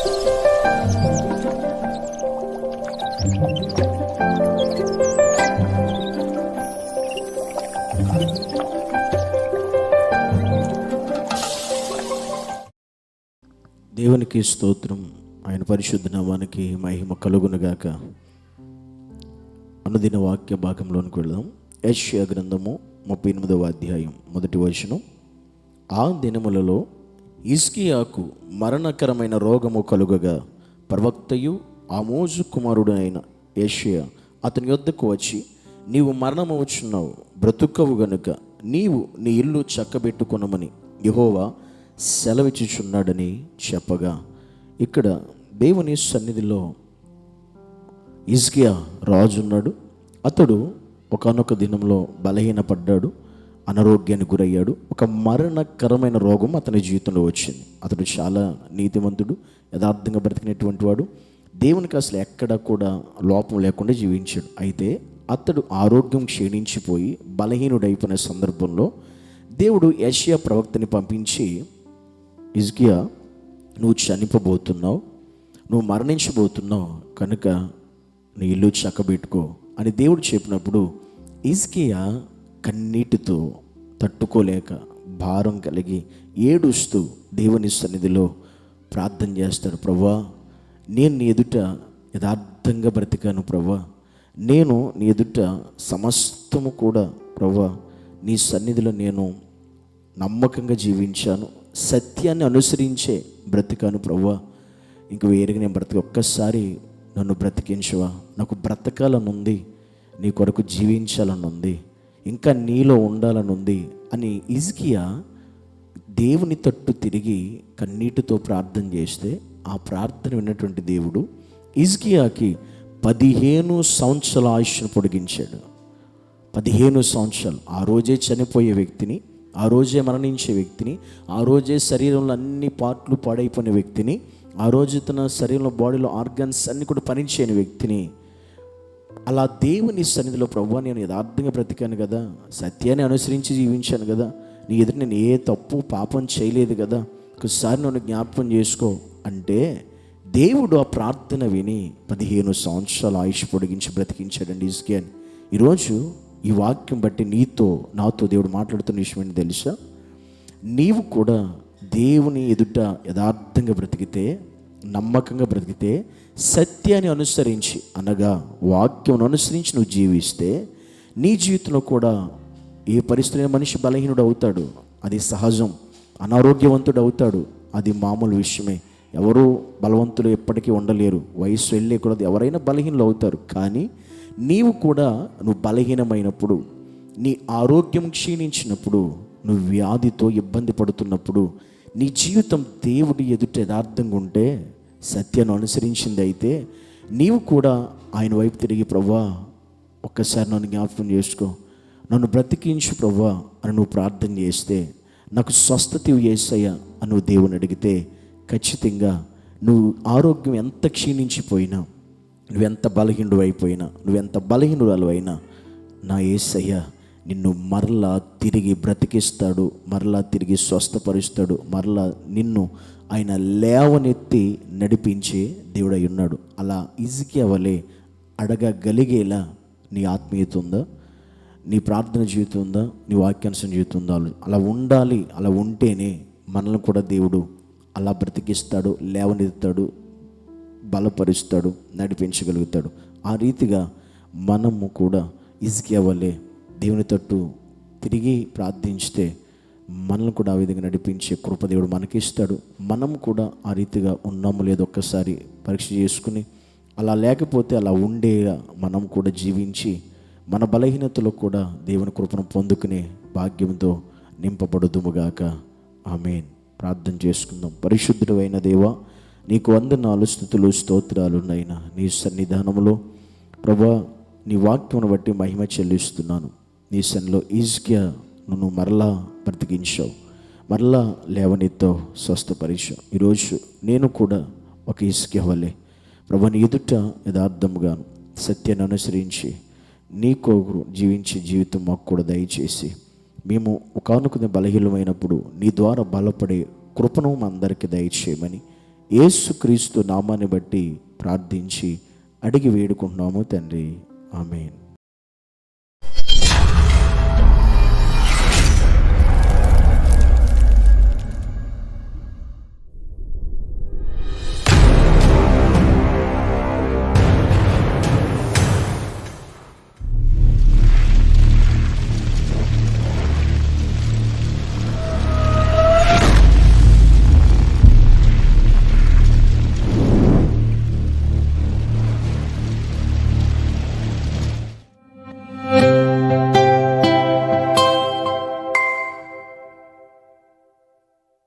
దేవునికి స్తోత్రం. ఆయన పరిశుద్ధ నామానికి మహిమ కలుగునుగాక. అనుదిన వాక్య భాగంలోనికి వెళదాం. యశ్య గ్రంథము ముప్పై ఎనిమిదవ అధ్యాయం మొదటి వచనం. ఆ దినములలో ఇస్కియాకు మరణకరమైన రోగము కలుగగా ప్రవక్తయు ఆమోజు కుమారుడు అయిన ఏషియా అతని యొద్దకు వచ్చి నీవు మరణము వచ్చున్నావు బ్రతుకవు గనుక నీవు నీ ఇల్లు చక్కబెట్టుకొనమని యహోవా సెలవిచ్చుచున్నాడని చెప్పగా. ఇక్కడ దేవుని సన్నిధిలో ఇజ్కియా రాజున్నాడు. అతడు ఒకనొక దినంలో బలహీనపడ్డాడు. అనారోగ్యానికి గురయ్యాడు. ఒక మరణకరమైన రోగం అతని జీవితంలో వచ్చింది. అతడు చాలా నీతివంతుడు యథార్థంగా బ్రతికినటువంటి వాడు. దేవునికి అసలు ఎక్కడ కూడా లోపం లేకుండా జీవించాడు. అయితే అతడు ఆరోగ్యం క్షీణించిపోయి బలహీనుడైపోయిన సందర్భంలో దేవుడు ఏషియా ప్రవక్తని పంపించి ఇజ్కియా నువ్వు చనిపోబోతున్నావు నువ్వు మరణించబోతున్నావు కనుక నీ ఇల్లు చక్కబెట్టుకో అని దేవుడు చెప్పినప్పుడు ఇజ్కియా కన్నీటితో తట్టుకోలేక భారం కలిగి ఏడుస్తూ దేవుని సన్నిధిలో ప్రార్థన చేస్తాడు ప్రభా నేను నీ ఎదుట యథార్థంగా బ్రతికాను ప్రభా. నేను నీ ఎదుట సమస్తము కూడా ప్రభా నీ సన్నిధిలో నేను నమ్మకంగా జీవించాను. సత్యాన్ని అనుసరించే బ్రతికాను ప్రవ్వా ఇంక వేరుగా నేను బ్రతికి ఒక్కసారి నన్ను బ్రతికించవా నాకు బ్రతకాలనుంది నీ కొరకు జీవించాలని ఉంది ఇంకా నీలో ఉండాలని ఉంది అని ఇజ్కియా దేవుని తట్టు తిరిగి కన్నీటితో ప్రార్థన చేస్తే ఆ ప్రార్థన విన్నటువంటి దేవుడు ఇజ్కియాకి పదిహేను సంవత్సరాల ఆయుష్ను పొడిగించాడు. పదిహేను సంవత్సరాలు. ఆ రోజే చనిపోయే వ్యక్తిని ఆ రోజే మరణించే వ్యక్తిని ఆ రోజే శరీరంలో అన్ని పార్ట్లు పాడైపోయిన వ్యక్తిని ఆ రోజు తన శరీరంలో బాడీలో ఆర్గన్స్ అన్నీ కూడా పనిచేయని వ్యక్తిని అలా దేవుని సన్నిధిలో ప్రభు నేను యథార్థంగా బ్రతికాను కదా సత్యాన్ని అనుసరించి జీవించాను కదా నీ ఎదురు నేను ఏ తప్పు పాపం చేయలేదు కదా ఒకసారి నన్ను జ్ఞాపకం చేసుకో. అంటే దేవుడు ఆ ప్రార్థన విని పదిహేను సంవత్సరాల ఆయుష్ పొడిగించి బ్రతికించాడండి ఇస్కేన్ ఈరోజు ఈ వాక్యం బట్టి నీతో నాతో దేవుడు మాట్లాడుతున్న విషయం ఏంటి తెలుసా? నీవు కూడా దేవుని ఎదుట యథార్థంగా బ్రతికితే నమ్మకంగా బ్రతికితే సత్యాన్ని అనుసరించి అనగా వాక్యం అనుసరించి నువ్వు జీవిస్తే నీ జీవితంలో కూడా ఏ పరిస్థితి మనిషి బలహీనుడు అవుతాడు. అది సహజం. అనారోగ్యవంతుడు అవుతాడు. అది మామూలు విషయమే. ఎవరు బలవంతులు ఎప్పటికీ ఉండలేరు. వయసు వెళ్ళే కూడా ఎవరైనా బలహీనలు అవుతారు. కానీ నీవు కూడా నువ్వు బలహీనమైనప్పుడు నీ ఆరోగ్యం క్షీణించినప్పుడు నువ్వు వ్యాధితో ఇబ్బంది పడుతున్నప్పుడు నీ జీవితం దేవుడి ఎదుట యథార్థంగా ఉంటే సత్యాన్ని అనుసరించింది అయితే నీవు కూడా ఆయన వైపు తిరిగి ప్రవ్వా ఒక్కసారి నన్ను జ్ఞాపకం చేసుకో. నన్ను బ్రతికించు ప్రవ్వా అని నువ్వు ప్రార్థన చేస్తే నాకు స్వస్థత ఏసయ్యా అని నువ్వు దేవుని అడిగితే ఖచ్చితంగా నువ్వు ఆరోగ్యం ఎంత క్షీణించిపోయినా నువ్వెంత బలహీనుడు అయిపోయినా నువ్వెంత బలహీనురాలు అయినా నా ఏసయ్యా నిన్ను మరలా తిరిగి బ్రతికిస్తాడు మరలా తిరిగి స్వస్థపరుస్తాడు మరలా నిన్ను ఆయన లేవనెత్తి నడిపించే దేవుడై ఉన్నాడు. అలా ఈజీకి అవలే అడగగలిగేలా నీ ఆత్మీయత ఉందా? నీ ప్రార్థన జీవితం ఉందా? నీ వాక్యాంశం జీవితం ఉందా? అలా ఉండాలి అలా ఉంటేనే మనల్ని కూడా దేవుడు అలా బ్రతికిస్తాడు లేవనెత్తాడు బలపరుస్తాడు నడిపించగలుగుతాడు. ఆ రీతిగా మనము కూడా ఇసుకి దేవుని తట్టు తిరిగి ప్రార్థించితే మనల్ని కూడా ఆ విధంగా నడిపించే కృపదేవుడు మనకి ఇస్తాడు మనం కూడా ఆ రీతిగా ఉన్నాము లేదో ఒక్కసారి పరీక్ష చేసుకుని అలా లేకపోతే అలా ఉండే మనం కూడా జీవించి మన బలహీనతలో కూడా దేవుని కృపను పొందుకునే భాగ్యంతో నింపబడుదుముగాక. ఆమెన్. ప్రార్థన చేసుకుందాం. పరిశుద్ధుడు అయిన దేవా నీకు వందనాలు స్థుతులు స్తోత్రాలు నైనా నీ సన్నిధానంలో ప్రభా నీ వాక్యమును బట్టి మహిమ చెల్లిస్తున్నాను. నీ సన్నిలో ఈజ్గా నువ్వు మరలా బ్రతికించావు మరలా లేవనెత్తో స్వస్థపరిచావు. ఈరోజు నేను కూడా ఒక ఇసుక వల్లే ప్రభుని ఎదుట యథార్థముగాను సత్యాన్ని అనుసరించి నీ కోరు జీవించే జీవితం మాకు కూడా దయచేసి మేము ఒకనొక బలహీనమైనప్పుడు నీ ద్వారా బలపడే కృపను మా అందరికీ దయచేయమని ఏసుక్రీస్తు నామాన్ని బట్టి ప్రార్థించి అడిగి వేడుకుంటున్నాము తండ్రి. ఆమెన్.